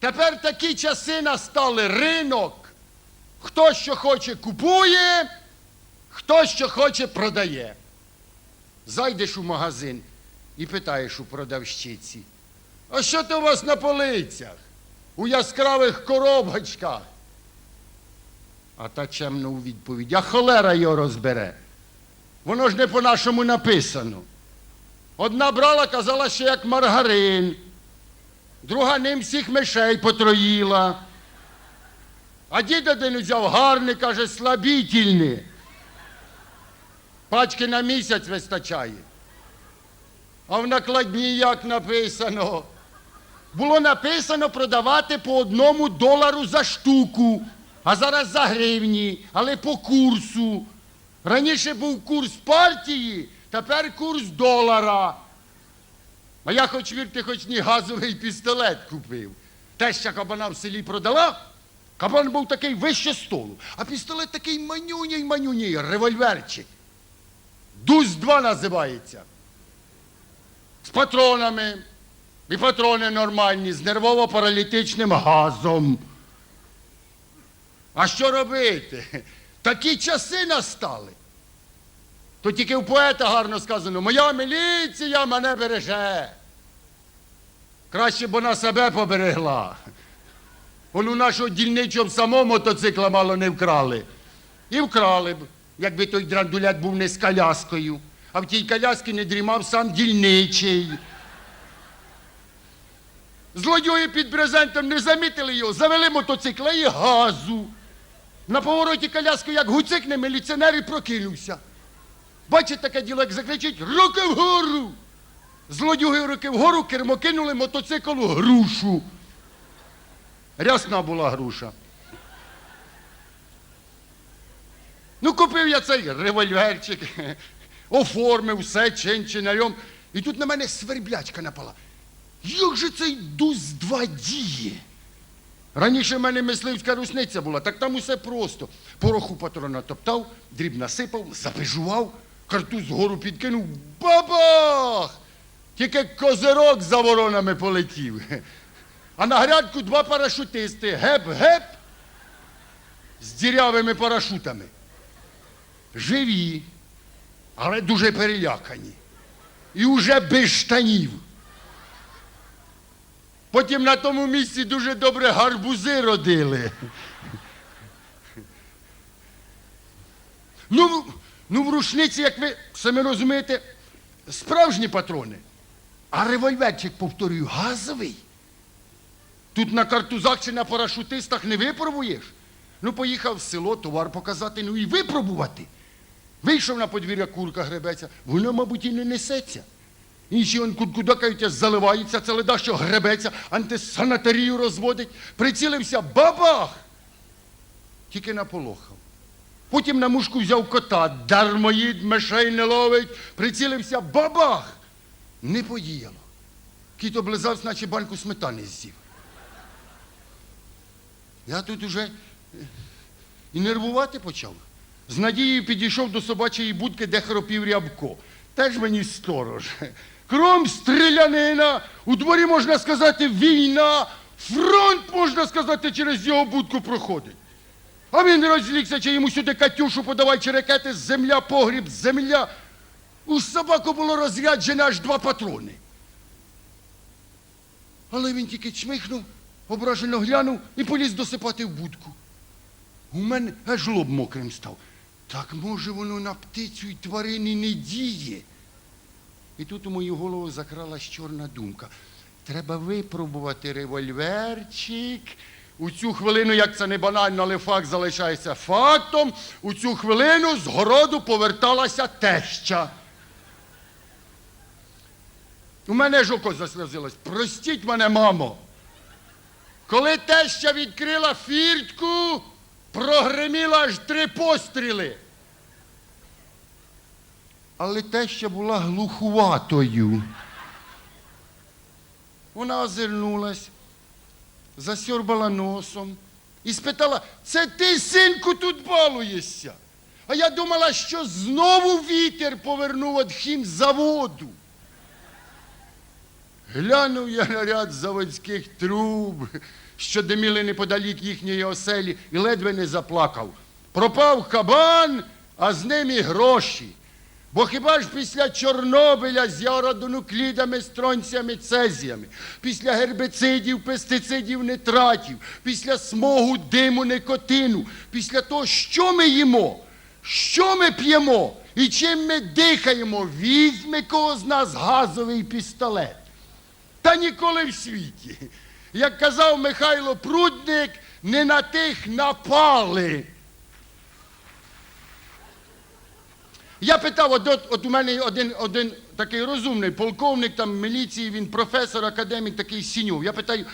Тепер такі часи настали ринок. Хто що хоче купує, хто що хоче продає. Зайдеш у магазин і питаєш у продавщиці, а що то у вас на полицях? У яскравих коробочках. А та чемно у відповідь, а холера його розбере. Воно ж не по-нашому написано. Одна брала, казала, що як маргарин, друга ним всіх мишей потроїла. А дід один взяв гарний, каже, слабітельний. Пачки на місяць вистачає. А в накладні як написано? Було написано продавати по одному долару за штуку, а зараз за гривні, але по курсу. Раніше був курс партії, тепер курс долара. А я хоч вірте, хоч ні газовий пістолет купив. Теща кабана в селі продала, кабан був такий вище столу, а пістолет такий манюній манюній, револьверчик. Дуз-2 називається. З патронами. І патрони нормальні, з нервово-паралітичним газом. А що робити? Такі часи настали. То тільки в поета гарно сказано, моя міліція мене береже. Краще б вона себе поберегла. Он нашого дільничого самого мотоцикла мало не вкрали. І вкрали б, якби той драндулет був не з коляскою, а в тій коляскі не дрімав сам дільничий. Злодюги під брезентом не замітили його, завели мотоцикла і газу. На повороті коляску, як гуцикне, міліціонер і прокинувся. Бачить таке діло, як закричить руки вгору. Злодюги руки вгору, кермо кинули мотоцикл грушу. Рясна була груша. Ну, купив я цей револьверчик, оформив все чин-чинарем. І тут на мене сверблячка напала. Як же цей дуз-2 діє? Раніше в мене мисливська рушниця була, так там усе просто. Пороху патрона топтав, дріб насипав, запежував, картуз згору підкинув, бабах! Тільки козирок за воронами полетів. А на грядку два парашутисти. Геп-геп з дірявими парашутами. Живі, але дуже перелякані. І уже без штанів. Потім на тому місці дуже добре гарбузи родили. Ну, ну в рушниці, як ви самі розумієте, справжні патрони. А револьверчик, повторюю, газовий. Тут на картузах чи на парашутистах не випробуєш. Ну, поїхав в село, товар показати, ну і випробувати. Вийшов на подвір'я курка гребеться, воно, мабуть, і не несеться. Інші он кудкудакаються, заливаються, це леда, що гребеться, антисанатарію розводить. Прицілився бабах! Тільки наполохав. Потім на мушку взяв кота, дармоїд, мишей не ловить, прицілився бабах! Не подіяло. Кіт облизався, наче банку сметани з'їв. Я тут уже е, і нервувати почав. З надією підійшов до собачої будки, де хропів рябко. Теж мені сторож. Кром стрілянина, у дворі можна сказати війна, фронт, можна сказати, через його будку проходить. А він розлігся, чи йому сюди Катюшу подавай, чи ракети, земля, погріб, земля. У собаку було розряджено аж два патрони. Але він тільки чмихнув, ображено глянув і поліз досипати в будку. У мене аж лоб мокрим став. Так може воно на птицю й тварини не діє. І тут у мою голову закралась чорна думка. Треба випробувати револьверчик. У цю хвилину, як це не банально, але факт залишається фактом. У цю хвилину з городу поверталася теща. У мене ж око засльозилось. Простіть мене, мамо. Коли теща відкрила фіртку, прогреміла аж три постріли. Але теща була глухуватою. Вона озирнулась, засьорбала носом і спитала, це ти, синку, тут балуєшся? А я думала, що знову вітер повернув від хімзаводу. Глянув я на ряд заводських труб, що диміли неподалік їхньої оселі, і ледве не заплакав. Пропав кабан, а з ним і гроші. Бо хіба ж після Чорнобиля з ядонуклідами, стронціями, цезіями, після гербицидів, пестицидів, нитратів, після смогу, диму, никотину, після того, що ми їмо, що ми п'ємо і чим ми дихаємо, візьме кого з нас газовий пістолет. Та ніколи в світі. Як казав Михайло Прудник, не на тих напали. Я питав, от, от, от у мене один, один такий розумний полковник там міліції, він професор, академік, такий сіньов. Я питаю,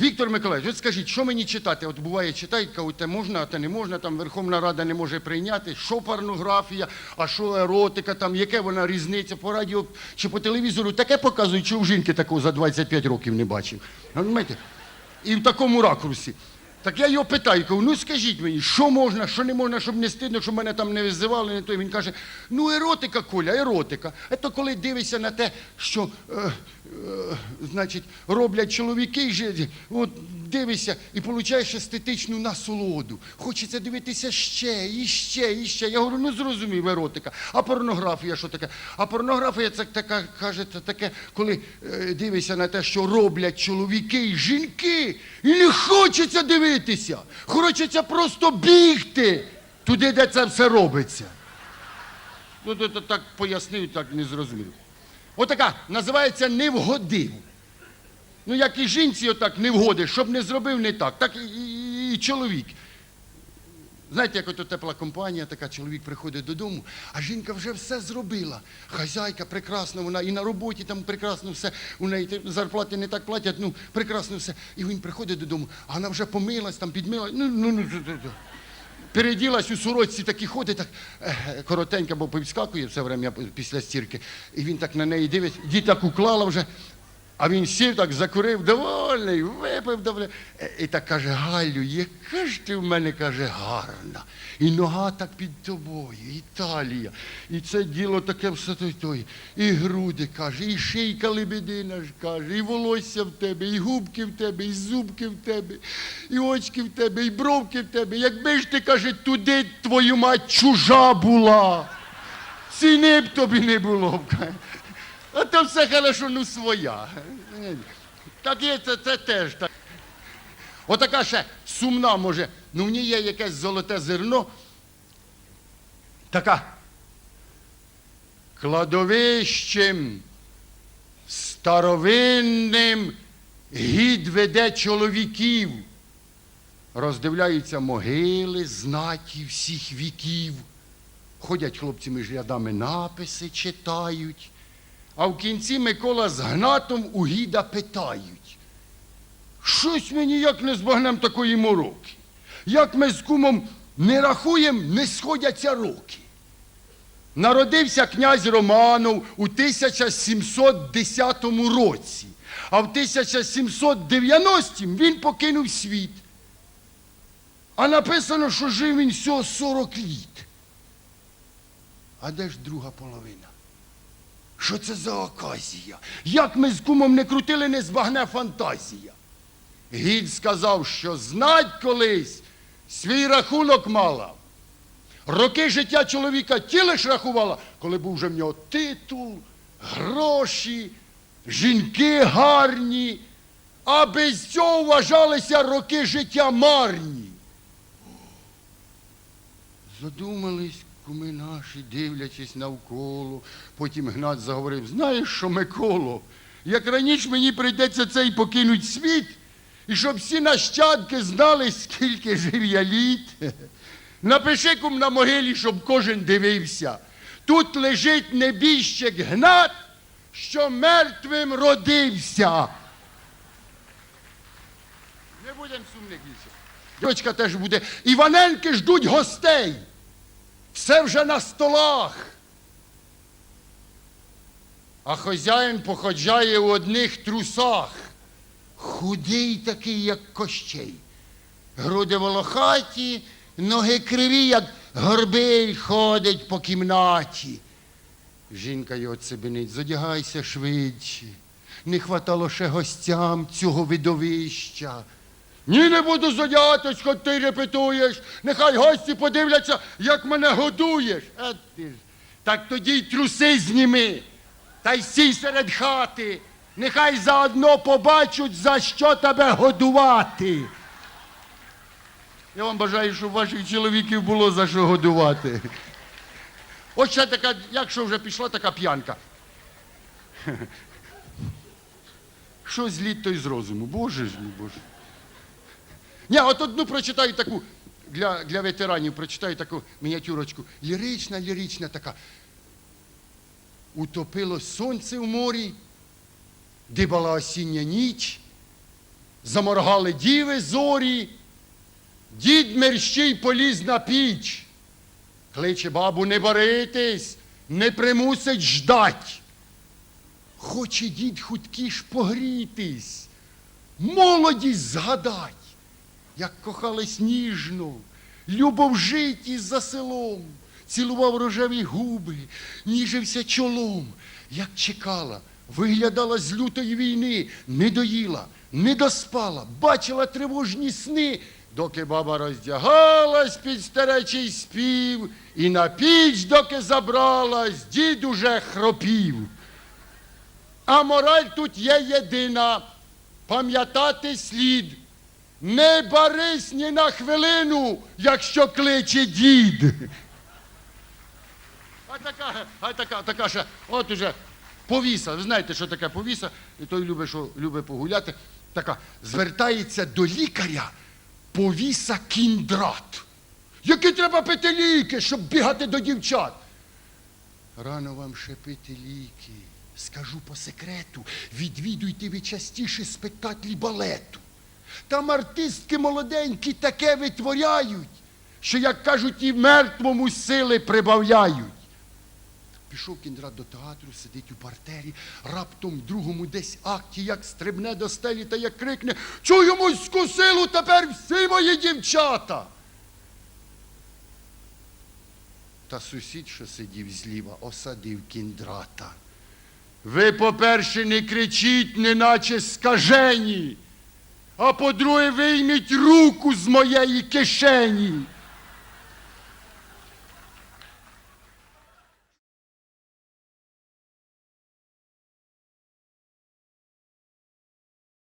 Віктор Миколаївич, от скажіть, що мені читати? От буває, читають, кажуть, те можна, а те не можна, там Верховна Рада не може прийняти, що порнографія, а що еротика, там, яке вона різниця по радіо чи по телевізору, таке показують, що у жінки такого за 25 років не бачив. Розумієте? І в такому ракурсі. Так я його питаю, кажу, ну скажіть мені, що можна, що не можна, щоб не стидно, щоб мене там не визивали, не то. Він каже, ну еротика, Коля, еротика. Це коли дивишся на те, що е, е, значить, роблять чоловіки, от дивишся і получаєш естетичну насолоду. Хочеться дивитися ще, і ще, і ще. Я говорю, ну зрозумів, еротика. А порнографія що таке? А порнографія це така, кажете, таке, коли е, дивишся на те, що роблять чоловіки і жінки, і не хочеться дивитися. Хочеться просто бігти туди, де це все робиться. Ну, то, то так пояснив, так не зрозумів. Отака називається не вгодив. Ну, як і жінці отак не вгодиш, щоб не зробив не так, так і, і, і чоловік. Знаєте, як ото тепла компанія, така чоловік приходить додому, а жінка вже все зробила. Хазяйка прекрасна, вона і на роботі там прекрасно все, у неї зарплати не так платять, ну прекрасно все. І він приходить додому, а вона вже помилась, там підмила. Ну, ну, ну, ну, ну, ну. Переділась у сорочці, так і ходить, так е, коротенька, бо повскакує все время після стірки. І він так на неї дивиться, дід так уклала вже. А він сів так, закурив, довольний, випив доволі. Е, І так каже, Галю, яка ж ти в мене каже, гарна. І нога так під тобою, і талія. І це діло таке все той той. І груди каже, і шийка лебедина ж каже, і волосся в тебе, і губки в тебе, і зубки в тебе, і очки в тебе, і бровки в тебе. Якби ж ти каже, туди твою мать чужа була. Ціни б тобі не було. А то все хорошо, ну своя. Так є, це, це теж так. Отака ще сумна може. Ну в ній є якесь золоте зерно. Така. Кладовищем старовинним гід веде чоловіків. Роздивляються могили, знаті всіх віків. Ходять хлопці між рядами написи, читають. А в кінці Микола з гнатом у гіда питають. Щось ми ніяк не збагнем такої мороки. Як ми з кумом не рахуємо, не сходяться роки. Народився князь Романов у 1710 році, а в 1790 він покинув світ. А написано, що жив він всього 40 літ. А де ж друга половина? Що це за оказія? Як ми з кумом не крутили, не збагне фантазія. Гід сказав, що знать колись свій рахунок мала. Роки життя чоловіка ті лиш рахувала, коли був вже в нього титул, гроші, жінки гарні, а без цього вважалися роки життя марні. Задумались куми наші, дивлячись навколо. Потім Гнат заговорив: знаєш що, Миколо, як раніше мені прийдеться цей покинуть світ, і щоб всі нащадки знали, скільки жив я літ. Напиши кум на могилі, щоб кожен дивився. Тут лежить небіжчик Гнат, що мертвим родився. Не будемо сумних більше. Дочка теж буде. Іваненки ждуть гостей. Все вже на столах. А хазяїн походжає у одних трусах. Худий такий, як кощей. Груди волохаті, ноги криві, як горбиль ходить по кімнаті. Жінка його цибенить, задягайся швидше. Не хватало ще гостям цього видовища. Ні, не буду зодятись, хоч ти репетуєш. Нехай гості подивляться, як мене годуєш. Ж. Так тоді й труси зніми. Та й сій серед хати. Нехай заодно побачать, за що тебе годувати. Я вам бажаю, щоб ваших чоловіків було за що годувати. Ось ще така, якщо вже пішла така п'янка. Що з літ, то й з розуму. Боже ж мій Боже. Ні, от одну прочитаю таку для, для ветеранів, прочитаю таку мініатюрочку. Лірична, лірична така. Утопило сонце в морі, дибала осіння ніч, заморгали діви зорі, дід мерщій поліз на піч. Кличе бабу, не боритись, не примусить ждать. Хоче дід хуткіш погрітись, молодість згадать, як кохались ніжно, любов житті за селом, цілував рожеві губи, ніжився чолом, як чекала, виглядала з лютої війни, не доїла, не доспала, бачила тривожні сни, доки баба роздягалась під старечий спів, і на піч, доки забралась, дід уже хропів. А мораль тут є єдина. Пам'ятати слід. Не барись ні на хвилину, якщо кличе дід. А така, а така, така ще, от уже повіса. Ви знаєте, що таке повіса? І той любить, що любить погуляти. Така звертається до лікаря повіса кіндрат. Які треба пити ліки, щоб бігати до дівчат. Рано вам ще пити ліки. Скажу по секрету, відвідуйте ви частіше спектаклі балету. Там артистки молоденькі таке витворяють, що, як кажуть, і мертвому сили прибавляють. Пішов кіндрат до театру, сидить у партері, раптом в другому десь акті, як стрибне до стелі та як крикне Чую муську силу тепер всі мої дівчата. Та сусід, що сидів зліва, осадив кіндрата. Ви, по-перше, не кричіть, неначе скажені, а по-друге, вийміть руку з моєї кишені.